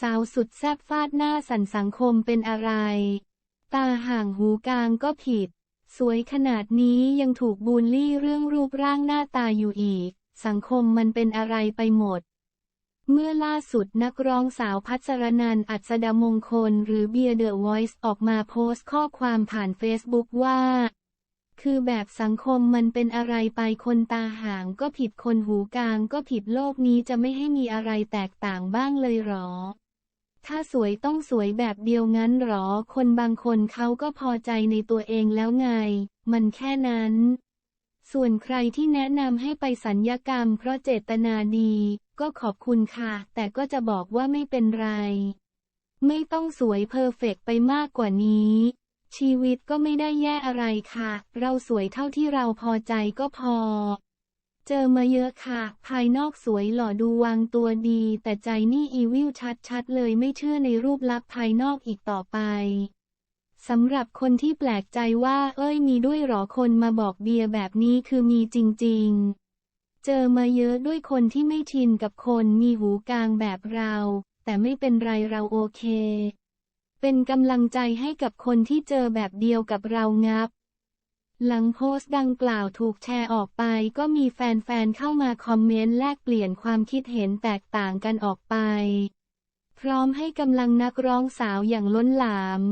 สาวสุดแซ่บฟาดหน้าสันสังคมเป็นอะไร ตาห่างหูกลางก็ผิด สวยขนาดนี้ยังถูกบูลลี่เรื่องรูปร่างหน้าตาอยู่อีก สังคมมันเป็นอะไรไปหมด เมื่อล่าสุดนักร้องสาวพัชรนันอัศดมงคลหรือเบียร์เดอะวอยซ์ออกมาโพสต์ข้อความผ่านเฟซบุ๊กว่า คือแบบสังคมมันเป็นอะไรไปคนตาห่างก็ผิดคนหูกลางก็ผิดโลกนี้จะไม่ให้มีอะไรแตกต่างบ้างเลยหรอ ถ้าสวยต้องสวยแบบเดียวงั้นหรอ คนบางคนเขาก็พอใจในตัวเองแล้วไง มันแค่นั้น ส่วนใครที่แนะนำให้ไปสัญญกรรมเพราะเจตนาดี ก็ขอบคุณค่ะ แต่ก็จะบอกว่าไม่เป็นไร ไม่ต้องสวยเพอร์เฟกต์ไปมากกว่านี้ ชีวิตก็ไม่ได้แย่อะไรค่ะ เราสวยเท่าที่เราพอใจก็พอ เจอมาเยอะค่ะ ภายนอกสวยหล่อดูวางตัวดี แต่ใจนี่อีวิลชัดๆ เลยไม่เชื่อในรูปลักษณ์ภายนอกอีกต่อไปสำหรับคนที่แปลกใจว่า เอ้ยมีด้วยหรอคนมาบอกเบียร์แบบนี้คือมีจริง ๆ เจอมาเยอะด้วยคนที่ไม่ชินกับคนมีหูกลางแบบเรา แต่ไม่เป็นไรเราโอเค เป็นกำลังใจให้กับคนที่เจอแบบเดียวกับเรางับ หลังโพสต์ดังกล่าวถูกแชร์ออกไปก็มีแฟนๆเข้ามาคอมเมนต์แลกเปลี่ยนความคิดเห็นแตกต่างกันออกไป พร้อมให้กำลังนักร้องสาวอย่างล้นหลาม